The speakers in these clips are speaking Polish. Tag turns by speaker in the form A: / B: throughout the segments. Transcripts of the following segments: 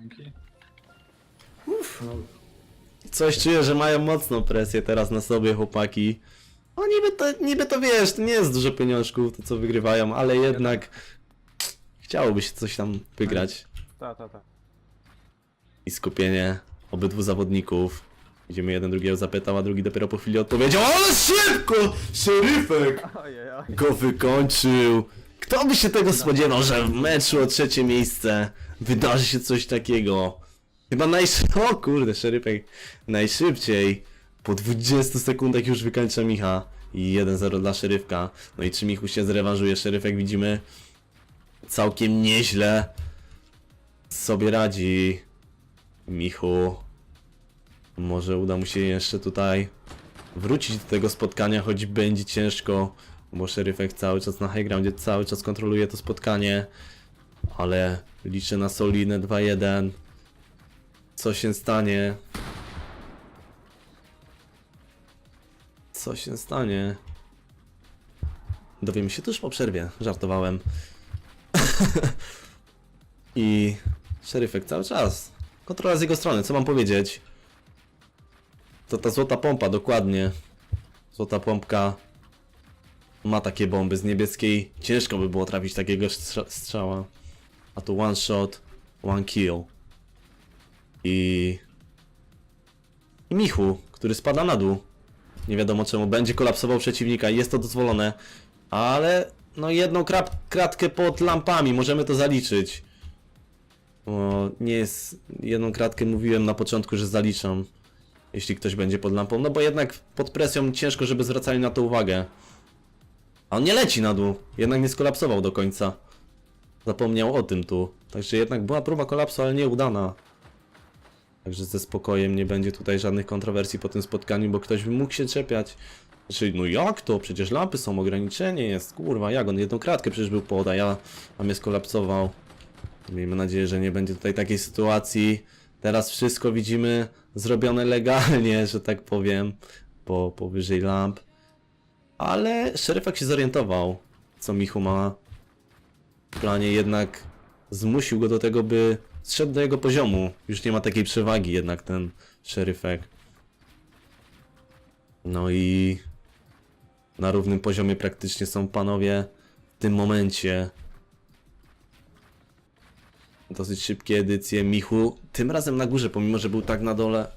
A: Dzięki.
B: Coś czuję, że mają mocną presję teraz na sobie chłopaki. No niby to, niby to wiesz, to nie jest dużo pieniążków, to co wygrywają, ale jednak chciałoby się coś tam wygrać.
C: Tak, tak, tak.
B: I skupienie obydwu zawodników. Idziemy jeden drugiego zapytał, a drugi dopiero po chwili odpowiedział ALE SZYBKO! Szeryfek
C: Ojej,
B: go wykończył! Kto by się tego spodziewał, że w meczu o trzecie miejsce wydarzy się coś takiego? Chyba najszybciej, o kurde, Szeryfek najszybciej po 20 sekundach już wykańcza Micha i 1-0 dla Szeryfka. No i czy Michu się zrewanżuje? Szeryfek widzimy całkiem nieźle sobie radzi. Michu, może uda mu się jeszcze tutaj wrócić do tego spotkania, choć będzie ciężko, bo Szeryfek cały czas na high groundzie, cały czas kontroluje to spotkanie, ale liczę na solidne 2-1. Co się stanie? Co się stanie? Dowiemy się tuż po przerwie, żartowałem. I Szeryfek cały czas. Kontrola z jego strony, co mam powiedzieć? To ta złota pompa, dokładnie. Złota pompka ma takie bomby z niebieskiej. Ciężko by było trafić takiego strza- strzała. A tu one shot, one kill. I... I Michu, który spada na dół. Nie wiadomo czemu. Będzie kolapsował przeciwnika. Jest to dozwolone. Ale... No jedną krap, kratkę pod lampami. Możemy to zaliczyć. Bo nie jest... Jedną kratkę mówiłem na początku, że zaliczam jeśli ktoś będzie pod lampą, no bo jednak pod presją ciężko, żeby zwracali na to uwagę. A on nie leci na dół, jednak nie skolapsował do końca. Zapomniał o tym tu. Także jednak była próba kolapsu, ale nieudana. Także ze spokojem nie będzie tutaj żadnych kontrowersji po tym spotkaniu, bo ktoś by mógł się czepiać. Znaczy, no jak to? Przecież lampy są, ograniczenie jest. Kurwa, jak on jedną kratkę przecież był pod, a ja a mnie skolapsował. Miejmy nadzieję, że nie będzie tutaj takiej sytuacji. Teraz wszystko widzimy zrobione legalnie, że tak powiem, po powyżej lamp. Ale szeryfak się zorientował, co Michu ma planie, jednak zmusił go do tego, by zszedł do jego poziomu. Już nie ma takiej przewagi jednak ten szeryfek. No i na równym poziomie praktycznie są panowie w tym momencie. Dosyć szybkie edycje. Michu tym razem na górze, pomimo że był tak na dole,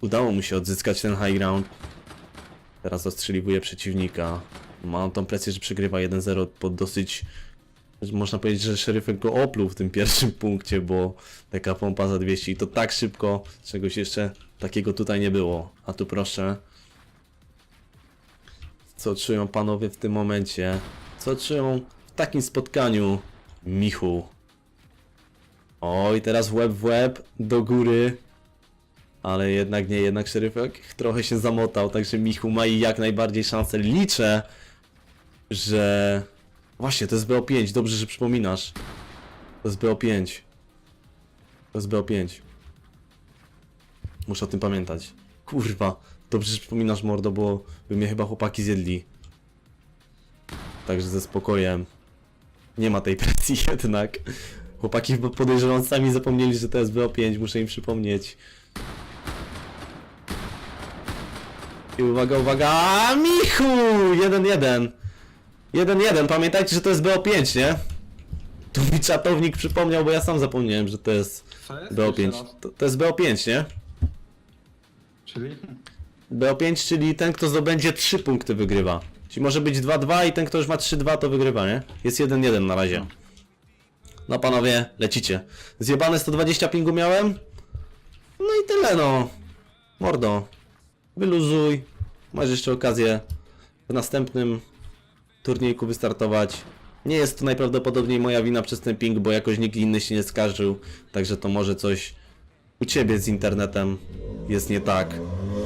B: udało mu się odzyskać ten high ground. Teraz ostrzeliwuje przeciwnika. Ma on tą presję, że przegrywa 1-0 pod dosyć... Można powiedzieć, że szeryfek go opluł w tym pierwszym punkcie, bo taka pompa za 200 i to tak szybko, czegoś jeszcze takiego tutaj nie było. A tu proszę. Co czują panowie w tym momencie? Co czują w takim spotkaniu? Michu. Oj, teraz w łeb w łeb, do góry. Ale jednak nie, jednak szeryfek trochę się zamotał, także Michu ma i jak najbardziej szansę. Liczę, że... Właśnie, to jest BO5, dobrze, że przypominasz. To jest BO5. To jest BO5. Muszę o tym pamiętać. Kurwa, dobrze, że przypominasz mordo, bo by mnie chyba chłopaki zjedli. Także ze spokojem. Nie ma tej presji jednak. Chłopaki podejrzewam sami zapomnieli, że to jest BO5, muszę im przypomnieć. I uwaga, uwaga, Michu! 1-1. 1-1, pamiętajcie, że to jest BO5, nie? Tu mi czatownik przypomniał, bo ja sam zapomniałem, że to jest
A: Co jest?
B: BO5.
A: Jeszcze raz.
B: To, to jest BO5, nie?
A: Czyli?
B: BO5, czyli ten, kto zdobędzie 3 punkty wygrywa. Czyli może być 2-2 i ten, kto już ma 3-2, to wygrywa, nie? Jest 1-1 na razie. No panowie, lecicie. Zjebane 120 pingu miałem? No i tyle no. Mordo. Wyluzuj. Masz jeszcze okazję w następnym turniejku wystartować. Nie jest to najprawdopodobniej moja wina przez ten ping, bo jakoś nikt inny się nie skarżył. Także to może coś u ciebie z internetem jest nie tak.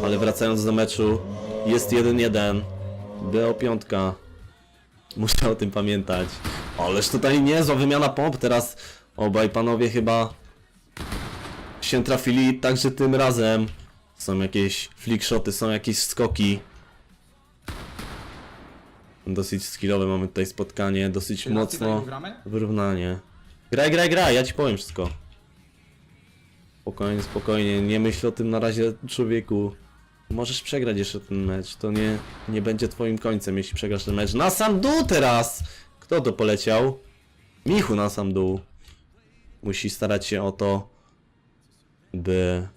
B: Ale wracając do meczu, jest 1-1. BO5. Muszę o tym pamiętać. Ależ tutaj niezła wymiana pomp. Teraz obaj panowie chyba się trafili także tym razem. Są jakieś flickshoty, są jakieś skoki. Dosyć skillowe mamy tutaj spotkanie, dosyć mocno
A: gramy?
B: wyrównanie. Graj, graj, graj, ja ci powiem wszystko. Spokojnie, spokojnie, nie myśl o tym na razie, człowieku. Możesz przegrać jeszcze ten mecz, to nie, nie będzie twoim końcem, jeśli przegrasz ten mecz. Na sam dół teraz! Kto to poleciał? Michu na sam dół. Musi starać się o to, by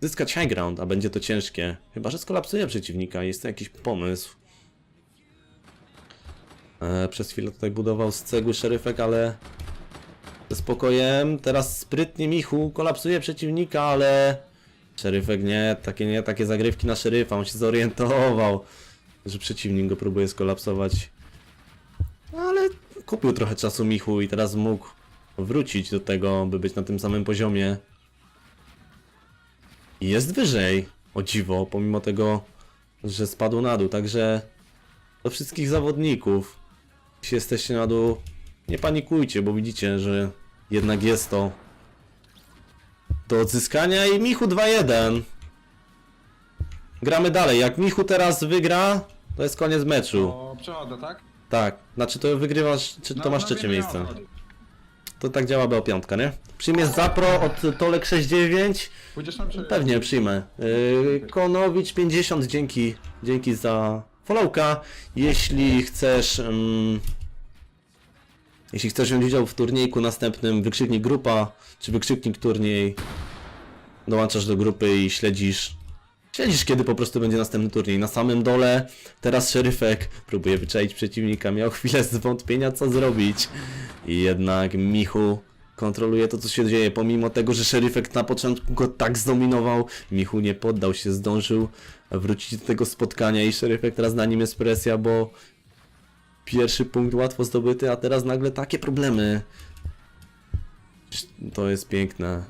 B: zyskać high ground, a będzie to ciężkie. Chyba, że skolapsuje przeciwnika, jest to jakiś pomysł. E, przez chwilę tutaj budował z cegły szeryfek, ale ze spokojem. Teraz sprytnie Michu kolapsuje przeciwnika, ale szeryfek nie, takie nie, takie zagrywki na szeryfa. On się zorientował, że przeciwnik go próbuje skolapsować. No, ale kupił trochę czasu Michu i teraz mógł wrócić do tego, by być na tym samym poziomie. I jest wyżej, o dziwo, pomimo tego, że spadł na dół. Także do wszystkich zawodników, jeśli jesteście na dół, nie panikujcie, bo widzicie, że jednak jest to do odzyskania i Michu 2-1. Gramy dalej. Jak Michu teraz wygra, to jest koniec meczu.
A: O, przechodzę, tak?
B: Tak, znaczy to wygrywasz, czy to
A: No,
B: masz
A: no
B: trzecie
A: wiem,
B: miejsce. To tak działa BO5, nie? Przyjmiesz Zapro od Tolek69?
A: Pójdziesz na prze...
B: Pewnie przyjmę. Yy, Konowicz 50, dzięki, dzięki za followka. Jeśli chcesz. mm, jeśli chcesz wziąć udział w turniejku następnym, wykrzyknik grupa, czy wykrzyknik turniej, dołączasz do grupy i śledzisz. Śledzisz, kiedy po prostu będzie następny turniej. Na samym dole teraz szeryfek próbuje wyczaić przeciwnika. Miał chwilę zwątpienia, co zrobić. I jednak Michu kontroluje to, co się dzieje. Pomimo tego, że szeryfek na początku go tak zdominował, Michu nie poddał się, zdążył wrócić do tego spotkania i szeryfek teraz na nim jest presja, bo pierwszy punkt łatwo zdobyty, a teraz nagle takie problemy. To jest piękne,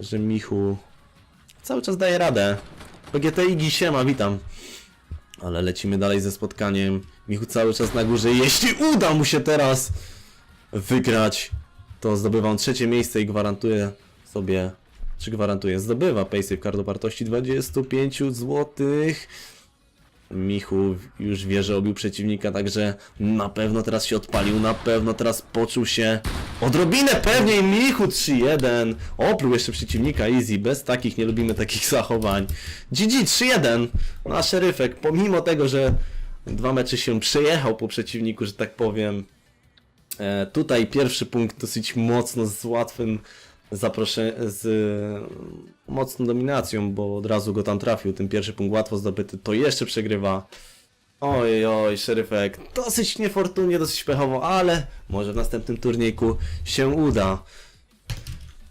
B: że Michu cały czas daje radę. PGT Igi siema, witam. Ale lecimy dalej ze spotkaniem. Michu cały czas na górze. Jeśli uda mu się teraz wygrać, to zdobywam trzecie miejsce i gwarantuję sobie, czy gwarantuję, zdobywa Paysave card o wartości 25 zł. Michu już wie, że obił przeciwnika, także na pewno teraz się odpalił, na pewno teraz poczuł się odrobinę pewniej. Michu 3-1. Opluł jeszcze przeciwnika easy, bez takich, nie lubimy takich zachowań. GG 3-1 na szeryfek, pomimo tego, że dwa mecze się przejechał po przeciwniku, że tak powiem. E, tutaj pierwszy punkt dosyć mocno z łatwym zaproszeniem, z e, mocną dominacją, bo od razu go tam trafił. Ten pierwszy punkt łatwo zdobyty, to jeszcze przegrywa. Oj, oj, szeryfek, dosyć niefortunnie, dosyć pechowo, ale może w następnym turniejku się uda.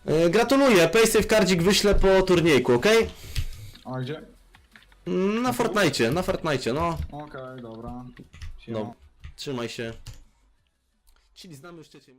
B: E, gratuluję, Paysave Cardzik wyślę po turniejku, ok?
A: A gdzie?
B: Na Fortnite, na Fortnite, no.
A: Okej, dobra. Siema.
B: No, trzymaj się. Czyli znamy już trzecie.